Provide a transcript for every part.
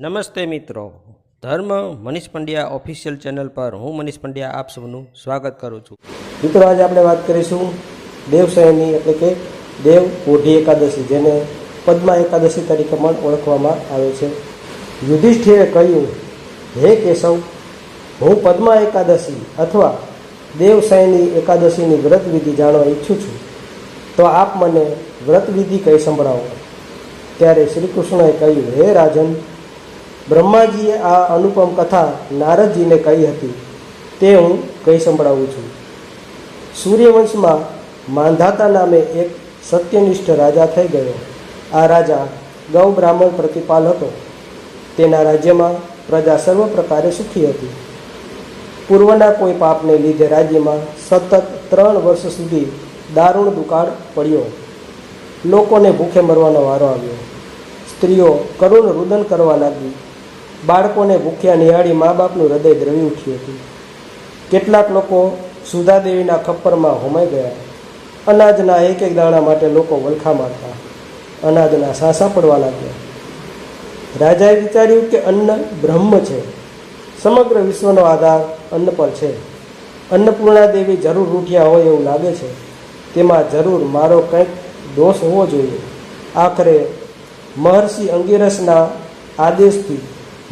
નમસ્તે મિત્રો. ધર્મ મનીષ પંડ્યા ઓફિશિયલ ચેનલ પર હું મનીષ પંડ્યા આપ સૌનું સ્વાગત કરું છું. મિત્રો, આજે આપણે વાત કરીશું દેવશયની, એટલે કે દેવ ઓઢી એકાદશી, જેને પદ્મા એકાદશી તરીકે પણ ઓળખવામાં આવે છે. યુધિષ્ઠિરે કહ્યું, હે કેશવ, હું પદ્મા એકાદશી અથવા દેવશયની એકાદશીની વ્રત વિધિ જાણવા ઈચ્છું છું. તો આપ મને વ્રત વિધિ કહી સંભળાવો? ત્યારે શ્રી કૃષ્ણએ કહ્યું, હે રાજન બ્રહ્માજીએ આ અનુપમ કથા નારદજીને કહી હતી. તે હું કહી સંભળાવું છું. સૂર્યવંશમાં માંધાતા નામે એક સત્યનિષ્ઠ રાજા થઈ ગયો. આ રાજા ગૌ બ્રાહ્મણ પ્રતિપાલ હતો. તેના રાજ્યમાં પ્રજા સર્વ પ્રકારે સુખી હતી. પૂર્વના કોઈ પાપને લીધે રાજ્યમાં સતત ત્રણ વર્ષ સુધી દારૂણ દુકાળ પડ્યો. લોકોને ભૂખે મરવાનો વારો આવ્યો. સ્ત્રીઓ કરુણ રુદન કરવા લાગી. બાળકોને ભૂખ્યા નિહાળી મા બાપનું હૃદય દ્રવી ઉઠ્યું હતું. કેટલાક લોકો સુધાદેવીના ખપ્પરમાં હોમાઈ ગયા અનાજના એક એક દાણા માટે લોકો વલખા મારતા. અનાજના સાસા પડવા લાગ્યા. રાજાએ વિચાર્યું કે અન્ન બ્રહ્મ છે. સમગ્ર વિશ્વનો આધાર અન્ન પર છે. અન્નપૂર્ણા દેવી જરૂર રૂઠ્યા હોય એવું લાગે છે. તેમાં જરૂર મારો કંઈક દોષ હોવો જોઈએ. આખરે મહર્ષિ અંગિરસના આદેશથી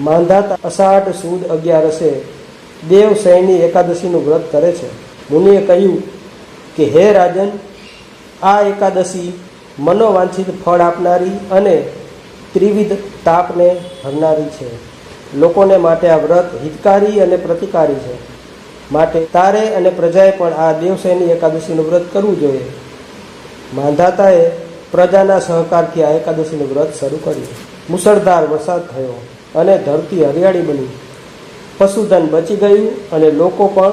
માંધાતા અષાઢ સુદ અગિયારસે દેવ સૈની એકાદશીનું વ્રત કરે છે. મુનિએ કહ્યું કે, હે રાજન, આ એકાદશી મનોવાંછિત ફળ આપનારી અને ત્રિવિધ તાપને હરનારી છે. લોકોને માટે આ વ્રત હિતકારી અને પ્રતિકારી છે. માટે તારે અને પ્રજાએ પણ આ દેવસૈની એકાદશીનું વ્રત કરવું જોઈએ. માંધાતાએ પ્રજાના સહકારથી આ એકાદશીનું વ્રત શરૂ કર્યું. મુસળધાર વરસાદ થયો. અને ધરતી હરિયાળી બની. પશુધન બચી ગયું અને લોકો પણ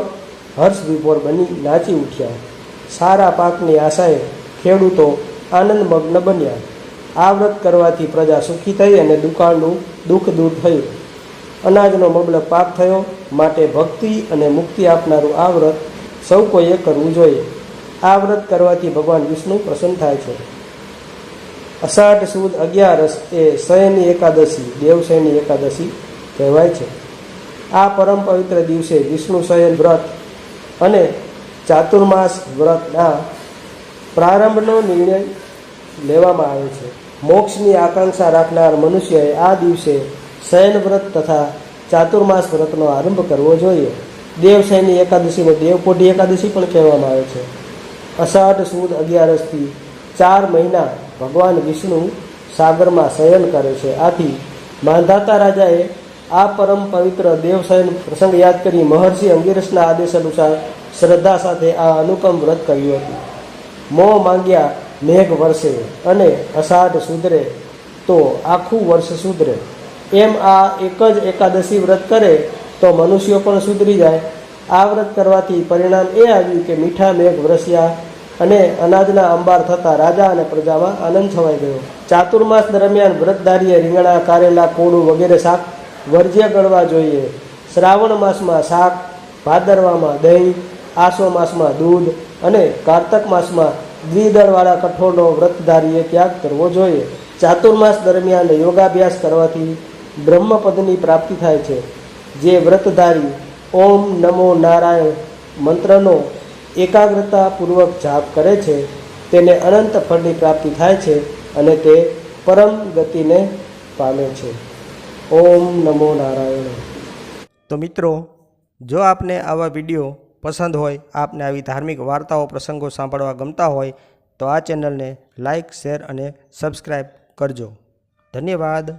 હર્ષ વિભોર બની નાચી ઉઠ્યા. સારા પાકની આશાએ ખેડૂતો આનંદમગ્ન બન્યા. આ વ્રત કરવાથી પ્રજા સુખી થઈ અને દુકાળનું દુઃખ દૂર થયું. અનાજનો મબલક પાક થયો. માટે ભક્તિ અને મુક્તિ આપનારું આ વ્રત સૌ કોઈએ કરવું જોઈએ. આ વ્રત કરવાથી ભગવાન વિષ્ણુ પ્રસન્ન થાય છે. અષાઢ સુદ અગિયારસ એ શયની એકાદશી, દેવશયની એકાદશી કહેવાય છે. આ પરમ પવિત્ર દિવસે વિષ્ણુ શયન વ્રત અને ચાતુર્માસ વ્રતના પ્રારંભનો નિર્ણય લેવામાં આવે છે. મોક્ષની આકાંક્ષા રાખનાર મનુષ્યએ આ દિવસે શયન વ્રત તથા ચાતુર્માસ વ્રતનો આરંભ કરવો જોઈએ. દેવશયની એકાદશીને દેવપોઢી એકાદશી પણ કહેવામાં આવે છે. અષાઢ સુદ અગિયારસથી ચાર મહિના ભગવાન વિષ્ણુ સાગરમાં શયન કરે છે. આથી માંધાતા રાજાએ આ પરમ પવિત્ર દેવશયન પ્રસંગ યાદ કરી મહર્ષિ અંગિરસના આદેશ અનુસાર શ્રદ્ધા સાથે આ અનુપમ વ્રત કર્યું હતું. મોં માંગ્યા મેઘ વરસે અને અષાઢ સુધરે તો આખું વર્ષ સુધરે. એમ આ એક જ એકાદશી વ્રત કરે તો મનુષ્યો પણ સુધરી જાય. આ વ્રત કરવાથી પરિણામ એ આવ્યું કે મીઠા મેઘ વરસ્યા અને અનાજના અંબાર થતા રાજા અને પ્રજામાં આનંદ છવાઈ ગયો. ચાતુર્માસ દરમિયાન વ્રતધારીએ રીંગણા, કારેલા, કોળું વગેરે શાક વર્જ્ય ગણવા જોઈએ. શ્રાવણ માસમાં શાક, ભાદરવામાં દહીં, આસો માસમાં દૂધ અને કારતક માસમાં દ્વિદળવાળા કઠોળનો વ્રતધારીએ ત્યાગ કરવો જોઈએ. ચાતુર્માસ દરમિયાન યોગાભ્યાસ કરવાથી બ્રહ્મપદની પ્રાપ્તિ થાય છે. જે વ્રતધારી ઓમ નમો નારાયણ મંત્રનો એકાગ્રતાપૂર્વક જાપ કરે છે, તેને અનંત ફળની પ્રાપ્તિ થાય છે અને તે પરમ ગતિને પામે છે. ઓમ નમો નારાયણ. તો મિત્રો, જો આપને આવા વીડિયો પસંદ હોય, આપને આવી ધાર્મિક વાર્તાઓ, પ્રસંગો સાંભળવા ગમતા હોય, તો આ ચેનલને લાઈક, શેર અને સબસ્ક્રાઈબ કરજો. ધન્યવાદ.